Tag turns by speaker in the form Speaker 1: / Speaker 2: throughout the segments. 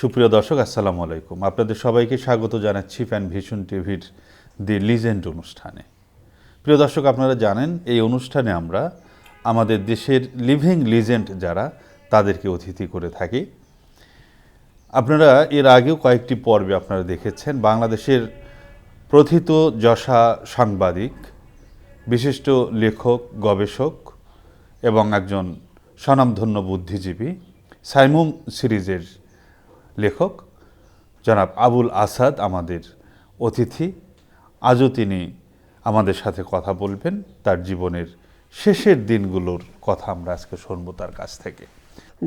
Speaker 1: সুপ্রিয় দর্শক, আসসালামু আলাইকুম। আপনাদের সবাইকে স্বাগত জানাচ্ছি ফ্যান ভিশন টিভির দি লিজেন্ড অনুষ্ঠানে। প্রিয় দর্শক, আপনারা জানেন, এই অনুষ্ঠানে আমরা আমাদের দেশের লিভিং লিজেন্ড যারা, তাদেরকে অতিথি করে থাকি। আপনারা এর আগেও কয়েকটি পর্বে আপনারা দেখেছেন। বাংলাদেশের প্রথিত যশা সাংবাদিক, বিশিষ্ট লেখক, গবেষক এবং একজন স্বনামধন্য বুদ্ধিজীবী, সাইমুম সিরিজের লেখক জনাব আবুল আসাদ আমাদের অতিথি। আজও তিনি আমাদের সাথে কথা বলবেন তার জীবনের শেষের দিনগুলোর কথা আমরা আজকে শুনব তার কাছ থেকে।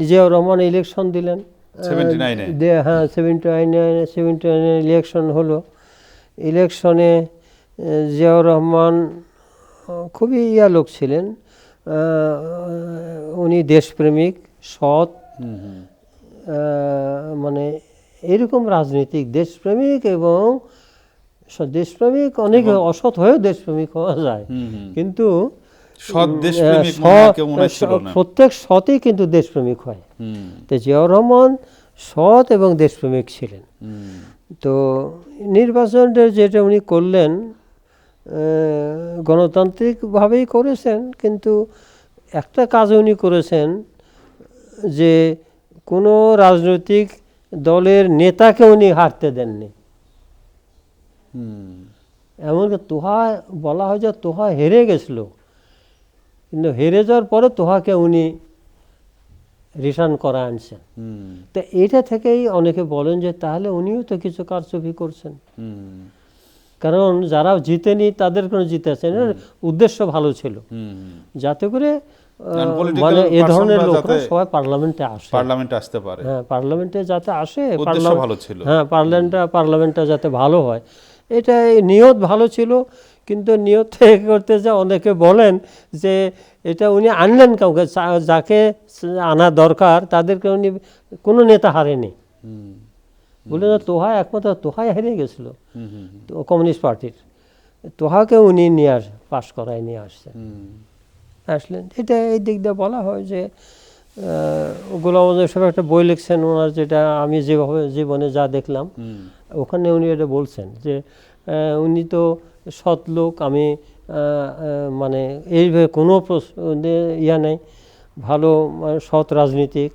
Speaker 2: জিয়াউর রহমান ইলেকশন দিলেন।
Speaker 1: 79 এ?
Speaker 2: হ্যাঁ সেভেন্টি নাইনে সেভেন্টি নাইনে ইলেকশন হলো। ইলেকশনে জিয়াউর রহমান খুবই ইয়া লোক ছিলেন। উনি দেশপ্রেমিক সৎ। মানে এরকম রাজনীতিক দেশপ্রেমিক এবং দেশপ্রেমিক অনেক অসৎ হয়েও দেশপ্রেমিক হওয়া যায়। কিন্তু। প্রত্যেক সৎই কিন্তু দেশপ্রেমিক হয়। তো জিয়াউর রহমান সৎ এবং দেশপ্রেমিক ছিলেন। তো নির্বাচনটা যেটা উনি করলেন গণতান্ত্রিকভাবেই করেছেন কিন্তু একটা কাজ উনি করেছেন যে কোনো রাজনৈতিক দলের নেতাকে উনি হারতে দেননি। এমনকি তোহা বলা হয় যে তোহা হেরে গেছিল। কিন্তু হেরে যাওয়ার পরে তোহাকে উনি রিটার্ন করা আনছেন। তো এটা থেকেই অনেকে বলেন যে তাহলে উনিও তো কিছু কারচুপি করছেন। কারণ যারা জিতেনি তাদের কোনো জিতেছেন উদ্দেশ্য ভালো ছিল। যাতে করে মানে এ ধরনের লোকরা সবাই পার্লামেন্টে আসে।
Speaker 1: পার্লামেন্টে আসতে পারে।
Speaker 2: হ্যাঁ পার্লামেন্টে যাতে আসে
Speaker 1: ভালো ছিল।
Speaker 2: হ্যাঁ পার্লামেন্টটা পার্লামেন্টটা যাতে ভালো হয়। এটা নিয়ত ভালো ছিল কিন্তু নিয়ত করতে যা অনেকে বলেন যে এটা উনি আনলেন কাউকে যাকে আনা দরকার তাদেরকে উনি কোনো নেতা হারেনি। বলে না তোহা একমাত্র তোহাই হারিয়ে গেছিল। কমিউনিস্ট পার্টির। তোহাকে উনি নিয়ে আস পাশ করায় নিয়ে আসছেন। আসলেন। এটা এই দিক দিয়ে বলা হয় যে গোলাম সাহেব একটা বই লিখছেন ওনার যেটা আমি যেভাবে জীবনে যা দেখলাম ওখানে উনি এটা বলছেন যে উনি তো সৎ লোক আমি মানে এইভাবে কোনো প্রশ্ন ইয়া নেই ভালো সৎ রাজনীতিক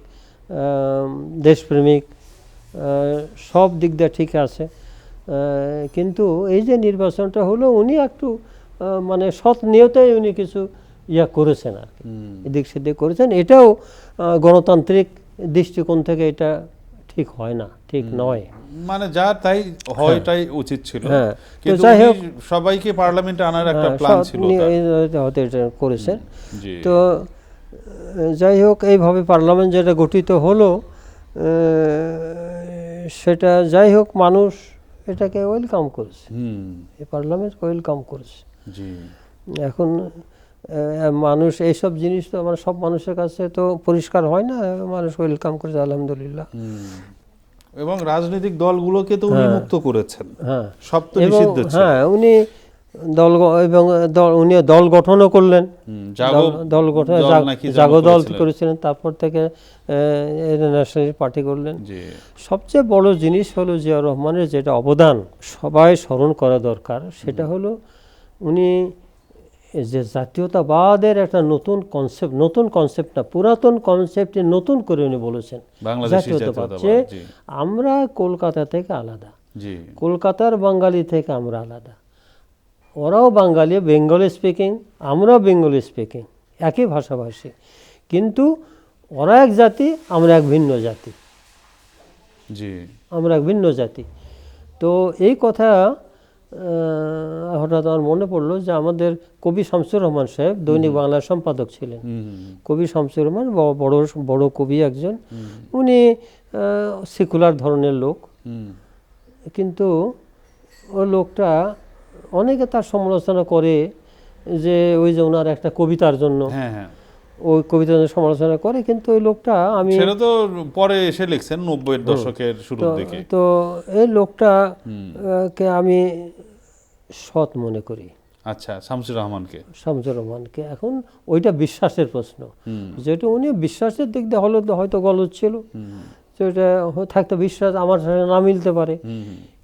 Speaker 2: দেশপ্রেমিক সব দিক দিয়ে ঠিক আছে কিন্তু এই যে নির্বাচনটা হলো উনি একটু মানে সৎ নিয়তেই উনি কিছু ইয়া করেছেন আর এদিক সেদিক করেছেন। এটাও গণতান্ত্রিক দৃষ্টিকোণ থেকে এটা ঠিক হয় না ঠিক নয়।
Speaker 1: মানে যা তাই হয়টাই উচিত ছিল।
Speaker 2: হ্যাঁ।
Speaker 1: কিন্তু
Speaker 2: যাই হোক-
Speaker 1: সবাইকে পার্লামেন্টে আনার একটা
Speaker 2: হ্যাঁ,
Speaker 1: প্ল্যান ছিল
Speaker 2: এটা করেছেন। তো যাই হোক এইভাবে পার্লামেন্ট যেটা গঠিত হলো সেটা যাই হোক মানুষ এটাকে ওয়েলকাম করেছে। এই পার্লামেন্ট ওয়েলকাম করেছে।
Speaker 1: জি।
Speaker 2: এখন মানুষ এইসব জিনিস তো আমার সব মানুষের কাছে তো পরিষ্কার হয় না মানুষ ওয়েলকাম করেছে আলহামদুলিল্লাহ।
Speaker 1: এবং রাজনৈতিক দলগুলোকে তো উনি
Speaker 2: হ্যাঁ।
Speaker 1: মুক্ত করেছেন।
Speaker 2: হ্যাঁ।
Speaker 1: সব তো নিষিদ্ধ
Speaker 2: হ্যাঁ উনি দল এবং উনি দল গঠনও করলেন।
Speaker 1: জাগো
Speaker 2: দল- গঠন জাগ- দল
Speaker 1: করেছিলেন।
Speaker 2: তারপর থেকে ন্যাশনালিস্ট পার্টি করলেন। সবচেয়ে বড় জিনিস হলো জিয়াউর রহমানের যেটা অবদান সবাই স্মরণ করা দরকার সেটা হলো উনি যে জাতীয়তাবাদের একটা নতুন কনসেপ্ট নতুন কনসেপ্ট না পুরাতন কনসেপ্টে নতুন করে উনি বলেছেন। জাতীয়তাবাদ যে আমরা কলকাতা থেকে আলাদা। কলকাতার বাঙালি থেকে আমরা আলাদা। ওরাও বাঙালি বেঙ্গলি স্পিকিং আমরাও বেঙ্গলি স্পিকিং একই ভাষাভাষী। কিন্তু ওরা এক জাতি আমরা এক ভিন্ন জাতি।
Speaker 1: জি।
Speaker 2: আমরা এক ভিন্ন জাতি। তো এই কথা হঠাৎ আমার মনে পড়ল যে আমাদের কবি শামসুর রহমান সাহেব দৈনিক বাংলার সম্পাদক ছিলেন। কবি শামসুর রহমান বড় বড় কবি একজন। উনি সেকুলার ধরনের লোক। কিন্তু ও লোকটা অনেকে তার সমালোচনা করে যে ওই যে ওনার একটা কবিতার জন্য।
Speaker 1: হ্যাঁ হ্যাঁ।
Speaker 2: ওই জন্য সমালোচনা করে কিন্তু ওই লোকটা আমি
Speaker 1: সেটা তো পরে এসে লিখছেন নব্বইয়ের দশকের শুরুর দিকে।
Speaker 2: তো এই লোকটা কে আমি সৎ মনে করি।
Speaker 1: আচ্ছা শামসুর রহমানকে।
Speaker 2: শামসুর রহমানকে। এখন ওইটা বিশ্বাসের প্রশ্ন। যেটা উনি বিশ্বাসের দিক দিয়ে হলো হয়তো গলত ছিল। তো এটা থাকতো বিশ্বাস আমার সাথে না মিলতে পারে।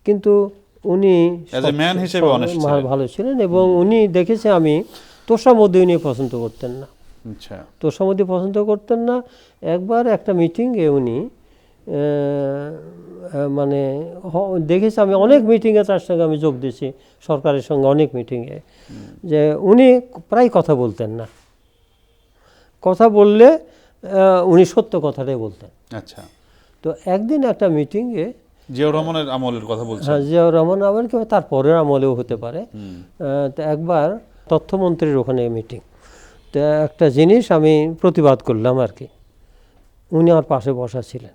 Speaker 2: কিন্তু উনি সব-
Speaker 1: হিসেবে।
Speaker 2: ভালো ছিলেন এবং উনি দেখেছে আমি তোষামদি উনি পছন্দ করতেন না।
Speaker 1: আচ্ছা।
Speaker 2: তোষামদি পছন্দ করতেন না। একবার একটা মিটিংয়ে উনি মানে দেখেছি আমি অনেক মিটিংয়ে তার সঙ্গে আমি যোগ দিয়েছি সরকারের সঙ্গে অনেক মিটিংয়ে যে উনি প্রায় কথা বলতেন না। কথা বললে উনি সত্য কথাটাই বলতেন।
Speaker 1: আচ্ছা।
Speaker 2: তো একদিন একটা মিটিংয়ে
Speaker 1: জিয়াউর রহমানের আমলের কথা বলছেন।
Speaker 2: হ্যাঁ জিয়াউর রহমান আবার কিংবা তার পরের আমলেও হতে পারে। তো একবার তথ্যমন্ত্রীর ওখানে মিটিং তো একটা জিনিস আমি প্রতিবাদ করলাম আর কি। উনি আমার পাশে বসা ছিলেন।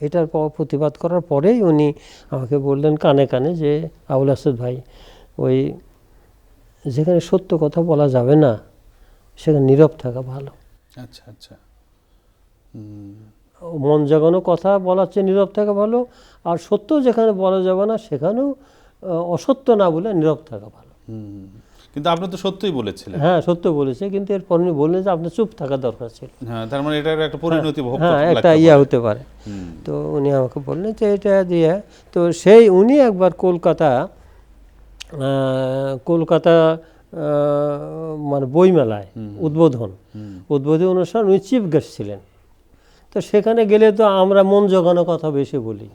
Speaker 2: এটার পর প্রতিবাদ করার পরেই উনি আমাকে বললেন কানে কানে যে আবুল আসাদ ভাই ওই যেখানে সত্য কথা বলা যাবে না সেখানে নীরব থাকা ভালো।
Speaker 1: আচ্ছা আচ্ছা।
Speaker 2: মন জাগানো কথা বলার চেয়ে নীরব থাকা ভালো আর সত্য যেখানে বলা যাবে না সেখানেও অসত্য না বলে নীরব থাকা ভালো।
Speaker 1: কিন্তু আপনি তো সত্যই বলেছিলেন।
Speaker 2: হ্যাঁ সত্য বলেছে কিন্তু এরপর উনি বললেন যে আপনার চুপ থাকা দরকার ছিল।
Speaker 1: হ্যাঁ তার মানে এটার একটা পরিণতি ভোগ
Speaker 2: হ্যাঁ
Speaker 1: করতে
Speaker 2: একটা ইয়া হতে পারে। তো উনি আমাকে বললেন যে এটা দিয়ে তো সেই উনি একবার কলকাতা কলকাতা মানে বইমেলায় উদ্বোধন।
Speaker 1: উদ্বোধন
Speaker 2: উদ্বোধনী অনুষ্ঠান উনি চিফ গেস্ট ছিলেন। তো সেখানে গেলে তো আমরা মন জোগানো কথা বেশি বলি।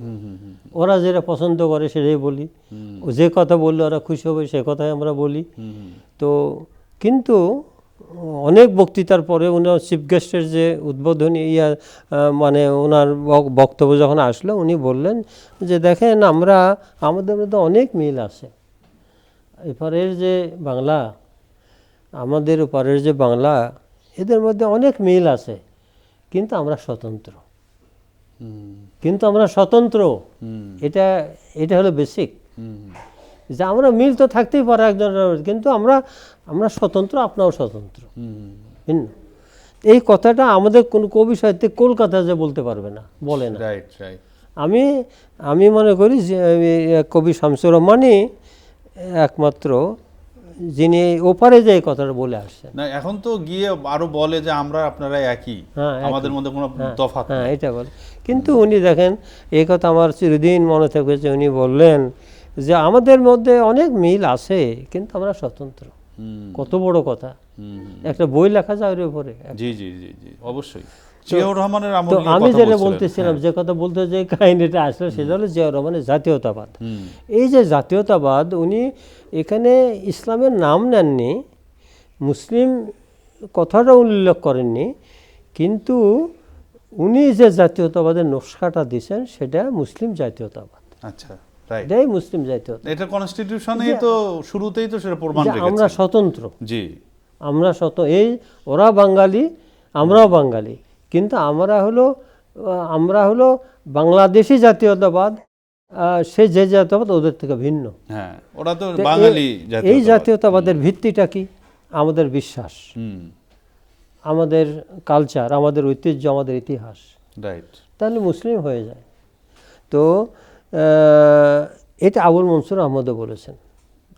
Speaker 2: ওরা যেটা পছন্দ করে সেটাই বলি। ও যে কথা বললে ওরা খুশি হবে সে কথাই আমরা বলি। তো কিন্তু অনেক বক্তৃতার পরে উনার চিফ গেস্টের যে উদ্বোধনী ইয়া মানে ওনার বক্তব্য যখন আসলো উনি বললেন যে দেখেন আমরা আমাদের মধ্যে অনেক মিল আছে। এপারের যে বাংলা আমাদের ওপারের যে বাংলা এদের মধ্যে অনেক মিল আছে। কিন্তু আমরা স্বতন্ত্র। কিন্তু আমরা স্বতন্ত্র। এটা এটা হলো বেসিক যে আমরা মিল তো থাকতেই পারে একজন কিন্তু আমরা আমরা স্বতন্ত্র আপনাও স্বতন্ত্র। ভিন্ন। এই কথাটা আমাদের কোন কবি সাহিত্যে কলকাতা যে বলতে পারবে না বলে না।
Speaker 1: রাইট রাইট
Speaker 2: আমি আমি মনে করি যে কবি শামসুর রহমানই একমাত্র যিনি ওপারে যে কথাটা বলে আসছেন।
Speaker 1: না এখন তো গিয়ে আরও বলে যে আমরা আপনারা একই।
Speaker 2: হ্যাঁ,
Speaker 1: আমাদের মধ্যে কোনো তফাৎ
Speaker 2: হ্যাঁ এটা বলে। কিন্তু উনি দেখেন এই কথা আমার চিরদিন মনে থাকবে যে উনি বললেন যে আমাদের মধ্যে অনেক মিল আছে কিন্তু আমরা স্বতন্ত্র। কত বড় কথা। একটা বই লেখা যায় ওর উপরে।
Speaker 1: জি জি জি জি অবশ্যই। জিয়াউর রহমানের আমল
Speaker 2: তো আমি যেটা বলতেছিলাম যে কথা বলতে যে কাহিনীটা আসলে সেটা হলো জিয়াউর রহমানের জাতীয়তাবাদ। এই যে জাতীয়তাবাদ উনি এখানে ইসলামের নাম নেননি মুসলিম কথাটা উল্লেখ করেননি কিন্তু উনি যে জাতীয়তাবাদের নকশাটা দিয়েছেন সেটা মুসলিম জাতীয়তাবাদ।
Speaker 1: আচ্ছা
Speaker 2: এটাই মুসলিম জাতীয়তা
Speaker 1: এটা কনস্টিটিউশনে তো শুরুতেই তো সেটা প্রমাণ
Speaker 2: আমরা স্বতন্ত্র।
Speaker 1: জি।
Speaker 2: আমরা শত এই ওরা বাঙালি আমরাও বাঙালি। কিন্তু আমরা হলো আমরা হলো বাংলাদেশি জাতীয়তাবাদ সে যে জাতীয়তাবাদ ওদের থেকে ভিন্ন।
Speaker 1: হ্যাঁ ওরা তো
Speaker 2: তো
Speaker 1: বাঙালি
Speaker 2: এই- জাতীয়তাবাদের ভিত্তিটা কি? আমাদের বিশ্বাস। আমাদের কালচার আমাদের ঐতিহ্য আমাদের ইতিহাস।
Speaker 1: রাইট
Speaker 2: তাহলে মুসলিম হয়ে যায়। তো এটা আবুল মনসুর আহমদও বলেছেন।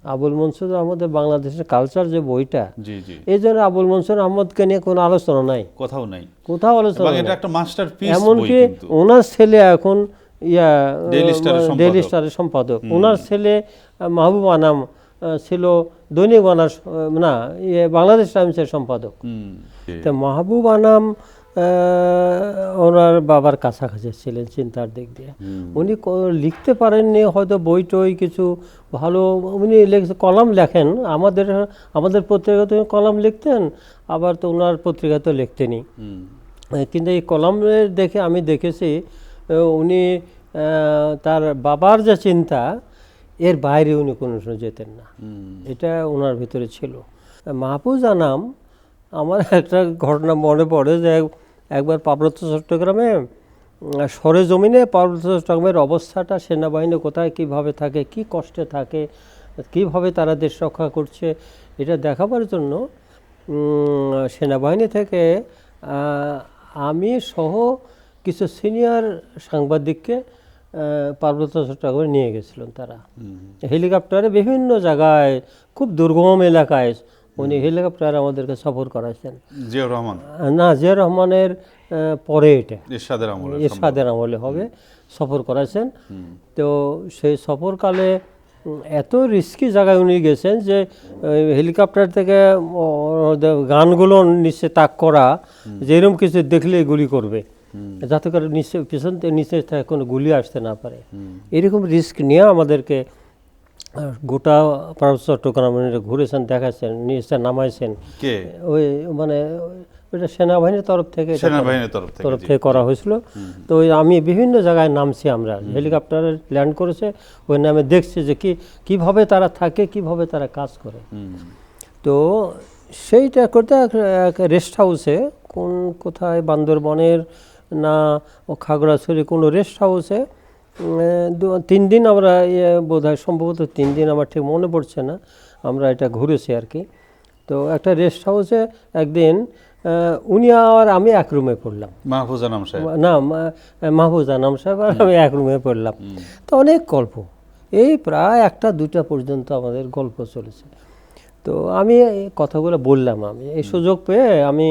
Speaker 2: আবুল মনসুর আহমদের বাংলাদেশের কালচার যে বইটা
Speaker 1: জি জি।
Speaker 2: এই জন্য আবুল মনসুর আহমদকে নিয়ে কোনো আলোচনা নাই।
Speaker 1: কোথাও নাই।
Speaker 2: কোথাও আলোচনা
Speaker 1: এটা একটা মাস্টার পিস
Speaker 2: এমনকি ওনার ছেলে এখন ইয়া। ডেলি স্টারের সম্পাদক। ওনার ছেলে মাহবুব আনাম ছিল দৈনিক বানার না ইয়ে বাংলাদেশ টাইমসের সম্পাদক। তো মাহবুব আনাম ওনার বাবার কাছাকাছি ছিলেন চিন্তার দিক দিয়ে। উনি লিখতে পারেননি হয়তো বই টই কিছু ভালো উনি কলাম লেখেন। আমাদের আমাদের পত্রিকাতে কলাম লিখতেন আবার তো ওনার
Speaker 1: হুম।
Speaker 2: আহ, কিন্তু এই কলামের দেখে আমি দেখেছি উনি তার বাবার যে চিন্তা এর বাইরে উনি কোনো সময় যেতেন না। এটা ওনার ভিতরে ছিল। মাহফুজা নাম আমার একটা ঘটনা মনে পড়ে যে একবার পার্বত্য চট্টগ্রামে উম, সরে জমিনে পার্বত্য চট্টগ্রামের অবস্থাটা সেনাবাহিনী কোথায় কীভাবে থাকে কি কষ্টে থাকে কীভাবে তারা দেশ রক্ষা করছে এটা দেখাবার জন্য সেনাবাহিনী থেকে আমি সহ কিছু সিনিয়র সাংবাদিককে পার্বত্য চট্টগ্রামে নিয়ে গেছিলেন তারা। হেলিকপ্টারে বিভিন্ন জায়গায় খুব দুর্গম এলাকায় উনি হেলিকপ্টার আমাদেরকে সফর করাইছেন।
Speaker 1: জিয়াউর রহমান।
Speaker 2: না জিয়া রহমানের পরে এটা।
Speaker 1: এরশাদের আমলে
Speaker 2: এরশাদের আমলে হবে সফর করাইছেন। তো সেই সফরকালে এত রিস্কি জায়গায় উনি গেছেন যে হেলিকপ্টার থেকে গানগুলো নিচে তাক করা যে এরকম কিছু দেখলে গুলি করবে। যাতে করে নিচে পিছন নিচে থেকে কোনো গুলি আসতে না পারে। এরকম রিস্ক নিয়ে আমাদেরকে গোটা পার্বত্য চট্টগ্রামে ঘুরেছেন দেখাচ্ছেন নিচে নামাইছেন।
Speaker 1: কে?
Speaker 2: ওই মানে ওইটা সেনাবাহিনীর তরফ থেকে
Speaker 1: সেনাবাহিনীর তরফ থেকে
Speaker 2: তরফ থেকে করা হয়েছিল। তো ওই আমি বিভিন্ন জায়গায় নামছি আমরা হেলিকপ্টারে ল্যান্ড করেছে ওই নামে দেখছি যে কি কীভাবে তারা থাকে কীভাবে তারা কাজ করে। তো সেইটা করতে এক- রেস্ট হাউসে কোন কোথায় বান্দরবনের না ও খাগড়াছড়ি কোনো রেস্ট হাউসে তিন দিন আমরা ইয়ে বোধ হয় সম্ভবত তিন দিন আমার ঠিক মনে পড়ছে না আমরা এটা ঘুরেছি আর কি। তো একটা রেস্ট হাউসে একদিন উনি আর আমি এক রুমে পড়লাম।
Speaker 1: মাহফুজা নাম সাহেব।
Speaker 2: না মাহফুজা নাম সাহেব আর আমি এক রুমে পড়লাম। তো অনেক গল্প। এই প্রায় একটা দুটা পর্যন্ত আমাদের গল্প চলেছে। তো আমি কথাগুলো বললাম আমি। এই সুযোগ পেয়ে আমি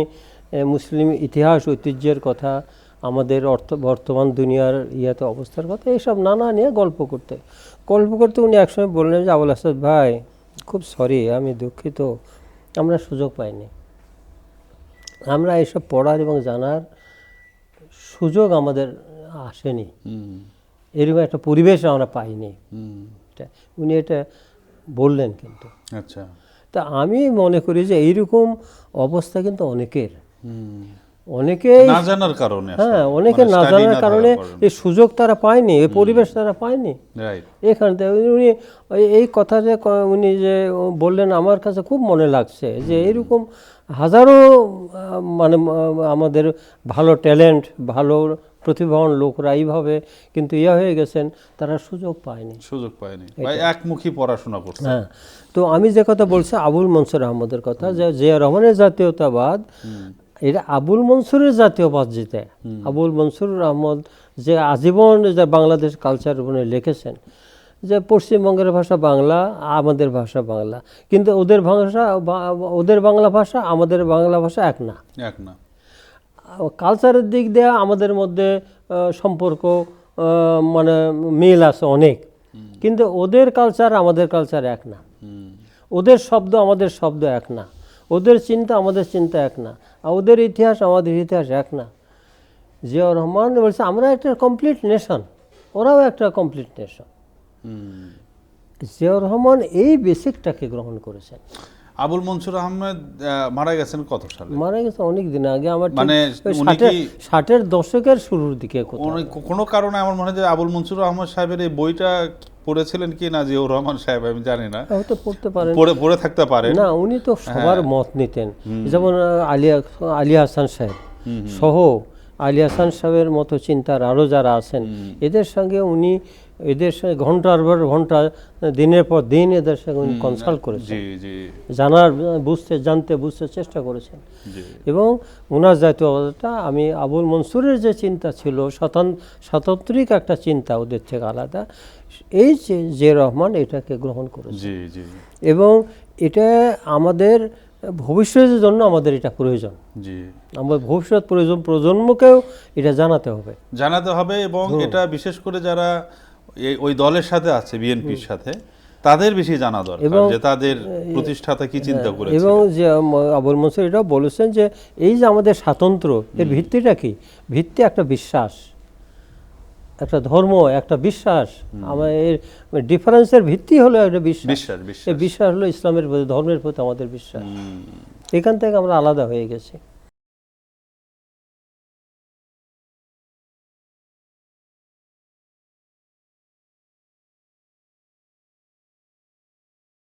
Speaker 2: মুসলিম ইতিহাস ঐতিহ্যের কথা আমাদের অর্থ বর্তমান দুনিয়ার ইয়াতে অবস্থার কথা এইসব নানা নিয়ে গল্প করতে। গল্প করতে উনি একসময় বললেন যে আবুল আসাদ ভাই খুব সরি আমি দুঃখিত আমরা সুযোগ পাইনি। আমরা এসব পড়ার এবং জানার সুযোগ আমাদের আসেনি। এরকম একটা পরিবেশ আমরা পাইনি। উনি এটা বললেন কিন্তু।
Speaker 1: আচ্ছা।
Speaker 2: তা আমি মনে করি যে এইরকম অবস্থা কিন্তু অনেকের।
Speaker 1: হুম।
Speaker 2: অনেকেই
Speaker 1: না জানার কারণে
Speaker 2: হ্যাঁ অনেকে না জানার কারণে এই সুযোগ তারা পায়নি এই পরিবেশ তারা পায়নি। এখান থেকে উনি এই কথা যে উনি যে বললেন আমার কাছে খুব মনে লাগছে যে এরকম হাজারো মানে আমাদের ভালো ট্যালেন্ট ভালো প্রতিভাবান লোকরা এইভাবে কিন্তু ইয়ে হয়ে গেছেন তারা সুযোগ পায়নি।
Speaker 1: সুযোগ পায়নি। একমুখী পড়াশোনা করছে।
Speaker 2: হ্যাঁ। তো আমি যে কথা বলছি আবুল মনসুর আহমদের কথা যে জিয়া রহমানের জাতীয়তাবাদ এটা আবুল মনসুরের জাতীয়বাদ যেতে আবুল মনসুর আহমদ যে আজীবন যে বাংলাদেশ কালচার উপরে লিখেছেন যে পশ্চিমবঙ্গের ভাষা বাংলা আমাদের ভাষা বাংলা। কিন্তু ওদের ভাষা ওদের বাংলা ভাষা আমাদের বাংলা ভাষা এক না।
Speaker 1: এক না।
Speaker 2: কালচারের দিক দিয়ে আমাদের মধ্যে সম্পর্ক মানে মিল আছে অনেক। কিন্তু ওদের কালচার আমাদের কালচার এক না। ওদের শব্দ আমাদের শব্দ এক না। ওদের চিন্তা আমাদের চিন্তা এক না। ওদের ইতিহাস আমাদের ইতিহাস এক না। জিয়াউর রহমান বলছে আমরা একটা কমপ্লিট নেশন ওরাও একটা কমপ্লিট নেশন। জিয়াউর রহমান এই বেসিকটাকে গ্রহণ করেছেন।
Speaker 1: আবুল মনসুর আহমেদ মারা গেছেন কত সালে?
Speaker 2: মারা গেছে অনেক দিন আগে আমার
Speaker 1: মানে
Speaker 2: ষাটের ষাটের দশকের শুরুর দিকে
Speaker 1: কোনো কারণে আমার মনে হয় যে আবুল মনসুর আহমদ সাহেবের এই বইটা পড়েছিলেন কি না যে ও রহমান সাহেব আমি জানি না।
Speaker 2: হয়তো পড়তে পারেন।
Speaker 1: পড়ে পড়ে থাকতে পারেন
Speaker 2: না উনি তো সবার মত নিতেন। যেমন আলিয়া আলী হাসান সাহেব সহ আলী হাসান সাহেবের মতো চিন্তার আরও যারা আছেন এদের সঙ্গে উনি এদের সঙ্গে ঘণ্টার পর ঘণ্টা দিনের পর দিন এদের সঙ্গে উনি কনসাল্ট করেছেন।
Speaker 1: জি জি।
Speaker 2: জানার বুঝতে জানতে বুঝতে চেষ্টা করেছেন। এবং ওনার জাতীয়তাটা আমি আবুল মনসুরের যে চিন্তা ছিল স্বতন- স্বতন্ত্রিক একটা চিন্তা ওদের থেকে আলাদা। এই যে যে রহমান এটাকে গ্রহণ করেছে।
Speaker 1: জি জি।
Speaker 2: এবং এটা আমাদের ভবিষ্যতের জন্য আমাদের এটা প্রয়োজন।
Speaker 1: জি।
Speaker 2: আমার ভবিষ্যৎ প্রয়োজন প্রজন্মকেও এটা জানাতে হবে।
Speaker 1: জানাতে হবে এবং এটা বিশেষ করে যারা ওই দলের সাথে আছে বিএনপির সাথে তাদের বেশি জানা দরকার যে তাদের প্রতিষ্ঠাতা কি চিন্তা করেছে।
Speaker 2: এবং যে আবুল মনসুর এটাও বলেছেন যে এই যে আমাদের স্বাতন্ত্র্য এর ভিত্তিটা কি? ভিত্তি একটা বিশ্বাস একটা ধর্ম একটা বিশ্বাস। আমার এর ডিফারেন্সের ভিত্তি হলো একটা বিশ্বাস।
Speaker 1: বিশ্বাস বিশ্বাস।
Speaker 2: হলো ইসলামের প্রতি ধর্মের প্রতি আমাদের বিশ্বাস। এখান থেকে আমরা আলাদা হয়ে গেছি।